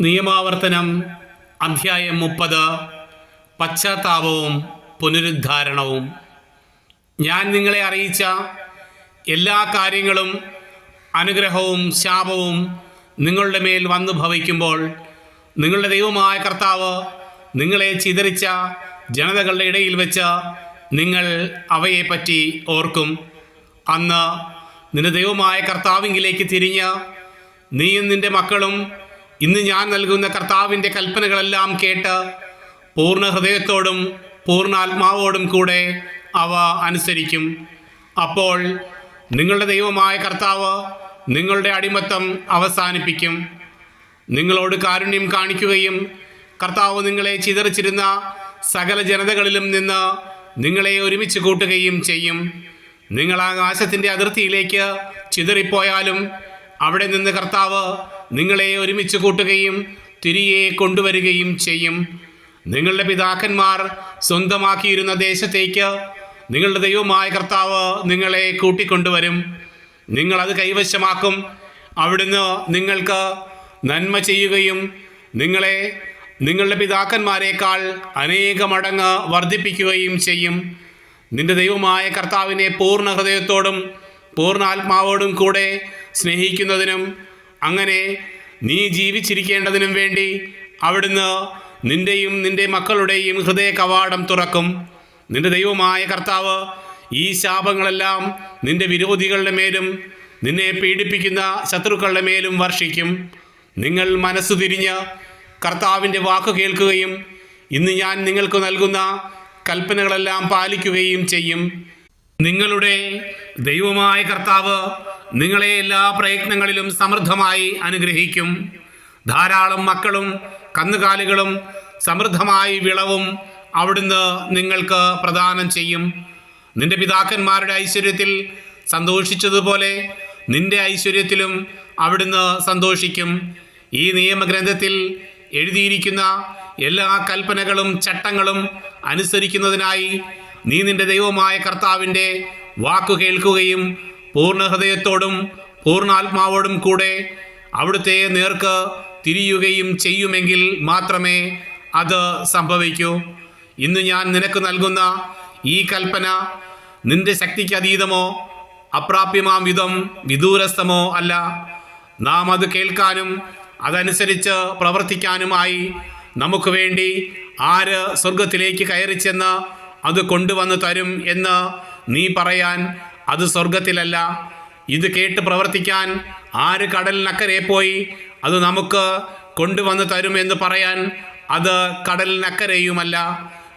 നിയമാവർത്തനം അധ്യായം മുപ്പത്. പശ്ചാത്താപവും പുനരുദ്ധാരണവും. ഞാൻ നിങ്ങളെ അറിയിച്ച എല്ലാ കാര്യങ്ങളും അനുഗ്രഹവും ശാപവും നിങ്ങളുടെ മേൽ വന്നു ഭവിക്കുമ്പോൾ നിങ്ങളുടെ ദൈവമായ കർത്താവ് നിങ്ങളെ ചിതറിച്ച ജനതകളുടെ ഇടയിൽ വെച്ച് നിങ്ങൾ അവയെപ്പറ്റി ഓർക്കും. അന്ന് നിന്റെ ദൈവമായ കർത്താവിങ്കിലേക്ക് തിരിഞ്ഞ് നീയും നിന്റെ മക്കളും ഇന്ന് ഞാൻ നൽകുന്ന കർത്താവിന്റെ കൽപ്പനകളെല്ലാം കേട്ട് പൂർണ ഹൃദയത്തോടും പൂർണ ആത്മാവോടും കൂടെ അവ അനുസരിക്കും. അപ്പോൾ നിങ്ങളുടെ ദൈവമായ കർത്താവ് നിങ്ങളുടെ അടിമത്തം അവസാനിപ്പിക്കും. നിങ്ങളോട് കാരുണ്യം കാണിക്കുകയും കർത്താവ് നിങ്ങളെ ചിതറിച്ചിരുന്ന സകല ജനതകളിലും നിന്ന് നിങ്ങളെ ഒരുമിച്ച് കൂട്ടുകയും ചെയ്യും. നിങ്ങൾ ആകാശത്തിന്റെ അതിർത്തിയിലേക്ക് ചിതറിപ്പോയാലും അവിടെ നിന്ന് കർത്താവ് നിങ്ങളെ ഒരുമിച്ച് കൂട്ടുകയും തിരികെ കൊണ്ടുവരികയും ചെയ്യും. നിങ്ങളുടെ പിതാക്കന്മാർ സ്വന്തമാക്കിയിരുന്ന ദേശത്തേക്ക് നിങ്ങളുടെ ദൈവമായ കർത്താവ് നിങ്ങളെ കൂട്ടിക്കൊണ്ടുവരും. നിങ്ങളത് കൈവശമാക്കും. അവിടുന്ന് നിങ്ങൾക്ക് നന്മ ചെയ്യുകയും നിങ്ങളെ നിങ്ങളുടെ പിതാക്കന്മാരെക്കാൾ അനേക മടങ്ങ് വർദ്ധിപ്പിക്കുകയും ചെയ്യും. നിന്റെ ദൈവമായ കർത്താവിനെ പൂർണ ഹൃദയത്തോടും പൂർണ ആത്മാവോടും കൂടെ സ്നേഹിക്കുന്നതിനും അങ്ങനെ നീ ജീവിച്ചിരിക്കേണ്ടതിനും വേണ്ടി അവിടുന്ന് നിന്റെയും നിന്റെ മക്കളുടെയും ഹൃദയ കവാടം തുറക്കും. നിന്റെ ദൈവമായ കർത്താവ് ഈ ശാപങ്ങളെല്ലാം നിന്റെ വിരോധികളുടെ മേലും നിന്നെ പീഡിപ്പിക്കുന്ന ശത്രുക്കളുടെ മേലും വർഷിക്കും. നിങ്ങൾ മനസ്സു തിരിഞ്ഞ് കർത്താവിന്റെ വാക്ക് കേൾക്കുകയും ഇന്ന് ഞാൻ നിങ്ങൾക്ക് നൽകുന്ന കൽപ്പനകളെല്ലാം പാലിക്കുകയും ചെയ്യും. നിങ്ങളുടെ ദൈവമായ കർത്താവ് നിങ്ങളെ എല്ലാ പ്രയത്നങ്ങളിലും സമൃദ്ധമായി അനുഗ്രഹിക്കും. ധാരാളം മക്കളും കന്നുകാലികളും സമൃദ്ധമായി വിളവും അവിടുന്ന് നിങ്ങൾക്ക് പ്രദാനം ചെയ്യും. നിന്റെ പിതാക്കന്മാരുടെ ഐശ്വര്യത്തിൽ സന്തോഷിച്ചതുപോലെ നിന്റെ ഐശ്വര്യത്തിലും അവിടുന്ന് സന്തോഷിക്കും. ഈ നിയമഗ്രന്ഥത്തിൽ എഴുതിയിരിക്കുന്ന എല്ലാ കൽപ്പനകളും ചട്ടങ്ങളും അനുസരിക്കുന്നതിനായി നീ നിന്റെ ദൈവമായ കർത്താവിന്റെ വാക്കു കേൾക്കുകയും പൂർണ ഹൃദയത്തോടും പൂർണാത്മാവോടും കൂടെ അവിടുത്തെ നേർക്ക് തിരിയുകയും ചെയ്യുമെങ്കിൽ മാത്രമേ അത് സംഭവിക്കൂ. ഇന്ന് ഞാൻ നിനക്ക് നൽകുന്ന ഈ കൽപ്പന നിന്റെ ശക്തിക്ക് അതീതമോ അപ്രാപ്യമാം വിധം വിദൂരസ്ഥമോ അല്ല. നാം അത് കേൾക്കാനും അതനുസരിച്ച് പ്രവർത്തിക്കാനുമായി നമുക്ക് വേണ്ടി ആര് സ്വർഗത്തിലേക്ക് കയറിച്ചെന്ന് അത് കൊണ്ടുവന്ന് തരും എന്ന് നീ പറയാൻ അത് സ്വർഗത്തിലല്ല ഇത് കേട്ട് പ്രവർത്തിക്കാൻ ആര് കടലിനക്കരെ പോയി? അത് നമുക്ക് കൊണ്ടുവന്ന് തരും എന്ന് പറയാൻ അത് കടലിനക്കരെയുമല്ല.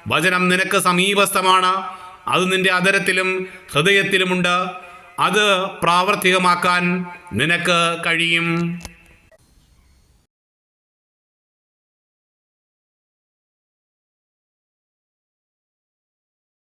വചനം നിനക്ക് സമീപസ്ഥമാണ്. അത് നിന്റെ അതരത്തിലും ഹൃദയത്തിലുമുണ്ട്. അത് പ്രാവർത്തികമാക്കാൻ നിനക്ക് കഴിയും.